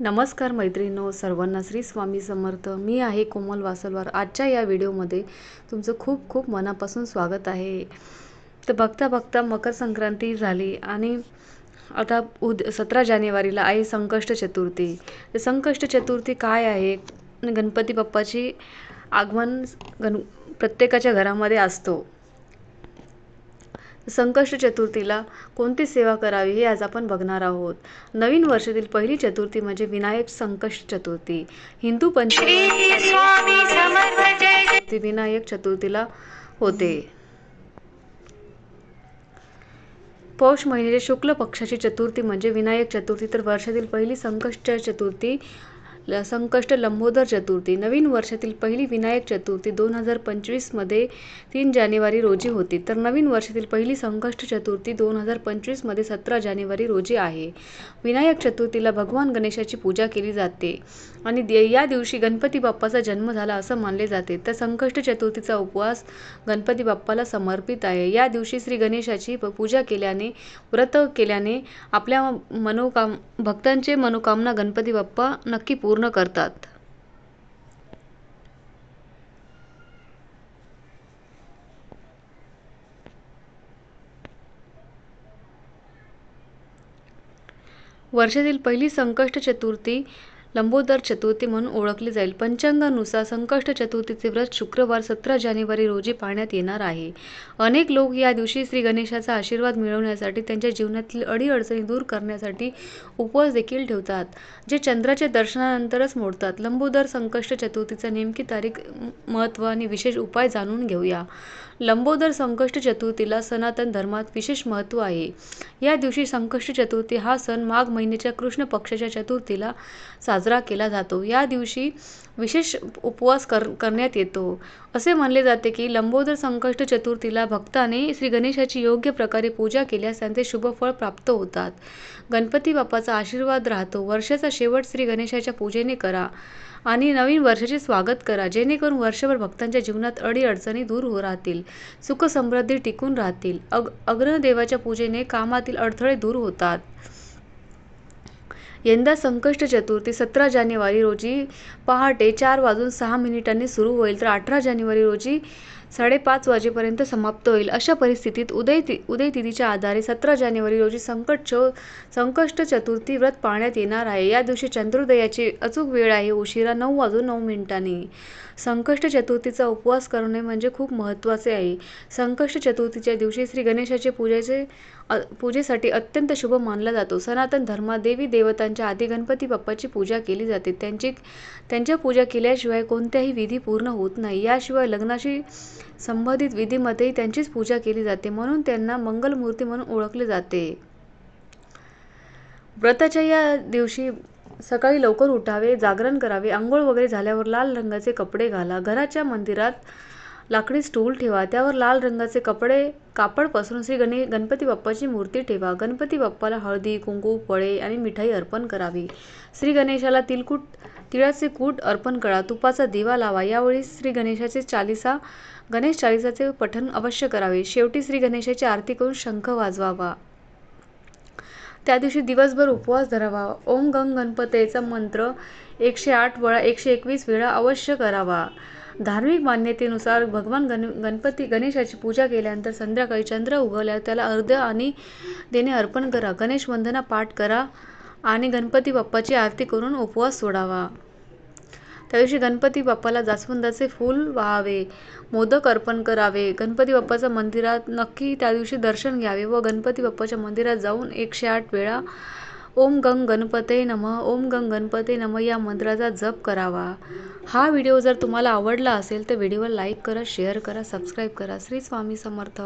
नमस्कार मैत्रिणो सर्वांना श्री स्वामी समर्थ. मी आहे कोमल वासलवार. आजच्या या व्हिडिओमध्ये तुमचं खूप खूप मनापासून स्वागत आहे. तर बघता बघता मकर संक्रांती झाली आणि आता उद सतरा जानेवारीला आहे संकष्ट चतुर्थी. तर संकष्ट चतुर्थी काय आहे? गणपती बाप्पाची आगमन गण प्रत्येकाच्या घरामध्ये असतो. संकष्ट चतुर्थीला कोणती सेवा करावी हे आज आपण बघणार आहोत. नवीन वर्षातील पहिली चतुर्थी म्हणजे विनायक संकष्ट चतुर्थी. हिंदू पंच विनायक चतुर्थीला होते. पौष महिन्याच्या शुक्ल पक्षाची चतुर्थी म्हणजे विनायक चतुर्थी. तर वर्षातील पहिली संकष्ट चतुर्थी संकष्ट लंबोदर चतुर्थी. नवीन वर्षातील पहिली विनायक चतुर्थी दोन हजार पंचवीसमध्ये तीन जानेवारी रोजी होती. तर नवीन वर्षातील पहिली संकष्ट चतुर्थी दोन हजार पंचवीसमध्ये सतरा जानेवारी रोजी आहे. विनायक चतुर्थीला भगवान गणेशाची पूजा केली जाते आणि या दिवशी गणपती बाप्पाचा जन्म झाला असं मानले जाते. तर संकष्ट चतुर्थीचा उपवास गणपती बाप्पाला समर्पित आहे. या दिवशी श्री गणेशाची पूजा केल्याने व्रत केल्याने आपल्या मनोकाम भक्तांचे मनोकामना गणपती बाप्पा नक्की पूर्ण पूर्ण करतात. वर्षातील पहिली संकष्ट चतुर्थी लंबोदर चतुर्थी म्हणून ओळखली जाईल. पंचांगानुसार संकष्ट चतुर्थीचे व्रत शुक्रवार सतरा जानेवारी रोजी पाळण्यात येणार आहे. अनेक लोक या दिवशी श्री गणेशाचा आशीर्वाद मिळवण्यासाठी त्यांच्या जीवनातील अडीअडचणी दूर करण्यासाठी उपवास देखील ठेवतात जे चंद्राच्या दर्शनानंतरच मोडतात. लंबोदर संकष्ट चतुर्थीचा नेमकी तारीख महत्त्व आणि विशेष उपाय जाणून घेऊया. लंबोदर संकष्ट चतुर्थीला सनातन धर्मात विशेष महत्त्व आहे. या दिवशी संकष्ट चतुर्थी हा सण माघ महिन्याच्या कृष्ण पक्षाच्या चतुर्थीला साजरा साजरा केला जातो. या दिवशी विशेष उपवास कर करण्यात येतो. असे मानले जाते की लंबोदर संकष्ट चतुर्थीला भक्ताने श्री गणेशाची योग्य प्रकारे पूजा केल्यास त्यांचे शुभफळ प्राप्त होतात. गणपती बाप्पाचा आशीर्वाद राहतो. वर्षाचा शेवट श्री गणेशाच्या पूजेने करा आणि नवीन वर्षाचे स्वागत करा. जेणेकरून वर्षभर भक्तांच्या जीवनात अडीअडचणी दूर हो राहतील सुख समृद्धी टिकून राहतील. अग अग्रदेवाच्या पूजेने कामातील अडथळे दूर होतात. यंदा संकष्ट चतुर्थी सतरा जानेवारी रोजी पहाटे चार वाजून सहा मिनिटांनी सुरू होईल. तर अठरा जानेवारी रोजी साडेपाच वाजेपर्यंत समाप्त होईल. अशा परिस्थितीत उदय ति उदय तिथीच्या आधारे सतरा जानेवारी रोजी संकट संकष्ट चतुर्थी व्रत पाळण्यात येणार आहे. या दिवशी चंद्रोदयाची अचूक वेळ आहे. उशिरा नऊ वाजून नऊ मिनिटांनी. संकष्ट चतुर्थीचा उपवास करणे म्हणजे खूप महत्त्वाचे आहे. संकष्ट चतुर्थीच्या दिवशी श्री गणेशाचे पूजेचे पूजेसाठी अत्यंत शुभ मानला जातो. सनातन धर्मात देवी देवतांच्या आधी गणपती बाप्पाची पूजा केली जाते. त्यांची त्यांच्या पूजा केल्याशिवाय कोणत्याही विधी पूर्ण होत नाही. याशिवाय लग्नाशी संबंधित विधीमध्येही त्यांचीच पूजा केली जाते म्हणून त्यांना मंगलमूर्ती म्हणून ओळखले जाते. व्रताच्या या दिवशी सकाळी लवकर उठावे जागरण करावे आंघोळ वगैरे झाल्यावर लाल रंगाचे कपडे घाला. घराच्या मंदिरात लाकडी स्टूल ठेवा त्यावर लाल रंगाचे कपडे कापड पसरून श्री गणे गणपती बाप्पाची मूर्ती ठेवा. गणपती बाप्पाला हळदी कुंकू फळे आणि मिठाई अर्पण करावी. श्री गणेशाला तिलकूट तिळाचे कूट अर्पण करा. तुपाचा दिवा लावा. यावेळी श्री गणेशाचे चालिसा गणेश चाळीसाचे पठण अवश्य करावे. शेवटी श्री गणेशाची आरती करून शंख वाजवावा. त्या दिवशी दिवसभर उपवास धरावा. ओम गंग गणपतेचा मंत्र एकशे आठ वेळा एकशे एकवीस वेळा अवश्य करावा. धार्मिक मान्यतेनुसार भगवान गण गणपती गणेशाची पूजा केल्यानंतर संध्याकाळी चंद्र उगवल्यावर त्याला अर्ध आणि देणे अर्पण करा. गणेश वंदना पाठ करा आणि गणपती बाप्पाची आरती करून उपवास सोडावा. त्या दिवशी गणपती बाप्पाला जास्वंदाचे फूल वाहावे मोदक अर्पण करावे. गणपती बाप्पाच्या मंदिरात नक्की त्या दिवशी दर्शन घ्यावे व गणपती बाप्पाच्या मंदिरात जाऊन एकशे आठ वेळा ओम गंग गणपते नम ओम गंग गणपते नम या मंत्राचा जप करावा. हा व्हिडिओ जर तुम्हाला आवडला असेल तर व्हिडिओला लाईक करा शेअर करा सबस्क्राईब करा. श्री स्वामी समर्थ.